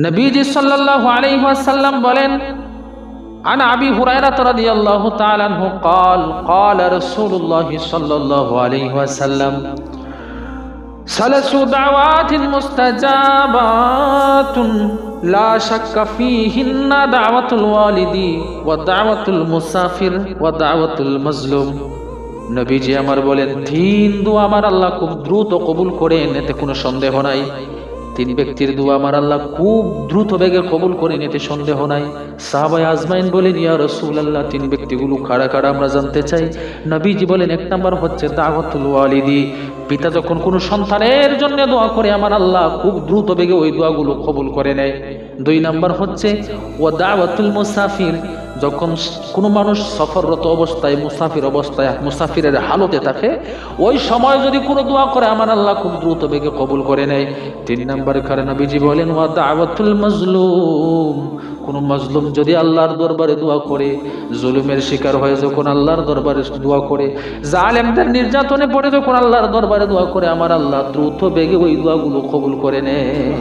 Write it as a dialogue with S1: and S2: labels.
S1: নবীজি সাল্লাল্লাহু আলাইহি ওয়াসাল্লাম বলেন عن أبي هريرة رضي الله تعالى عنه قال قال رسول الله صلى الله عليه وسلم ثلاث دعوات مستجابات لا شك فيهن دعوة الوالد ودعوة المسافر ودعوة المظلوم নবীজি আমার বলেন তিন দোয়া আমার আল্লাহ খুব দ্রুত কবুল করেন এতে কোনো সন্দেহ নাই তিন ব্যক্তির দোয়া আমার আল্লাহ খুব দ্রুত বেগে কবুল করেন এতে সন্দেহ নাই। সাহাবাই আজমাইন বলেন, ইয়া রসুল আল্লাহ তিন ব্যক্তিগুলো খাড়া খাড়া আমরা জানতে চাই? নবীজি বলেন, এক নাম্বার হচ্ছে দাওয়াতুল ওয়ালিদি। পিতা যখন কোনো সন্তানের জন্য দোয়া করে, আমার আল্লাহ খুব দ্রুত বেগে ওই দোয়াগুলো কবুল করে নেয়। দুই নাম্বার হচ্ছে ও দাওয়াতুল মুসাফির। যখন কোনো মানুষ সফররত অবস্থায়, মুসাফির অবস্থায়, মুসাফিরের হালতে থাকে, ওই সময় যদি কোনো দোয়া করে, আমার আল্লাহ খুব দ্রুত বেগে কবুল করে নেয়। তিন নম্বর কারণ নবীজি বলেন, ওয়া মাজলুম। কোন মজলুম যদি আল্লাহর দরবারে দোয়া করে, জুলুমের শিকার হয়ে যখন আল্লাহর দরবারে দোয়া করে, জালেমদের নির্যাতনে পড়ে যখন আল্লাহর দরবারে দোয়া করে, আমার আল্লাহ দ্রুত বেগে ওই দোয়াগুলো কবুল করে নেয়।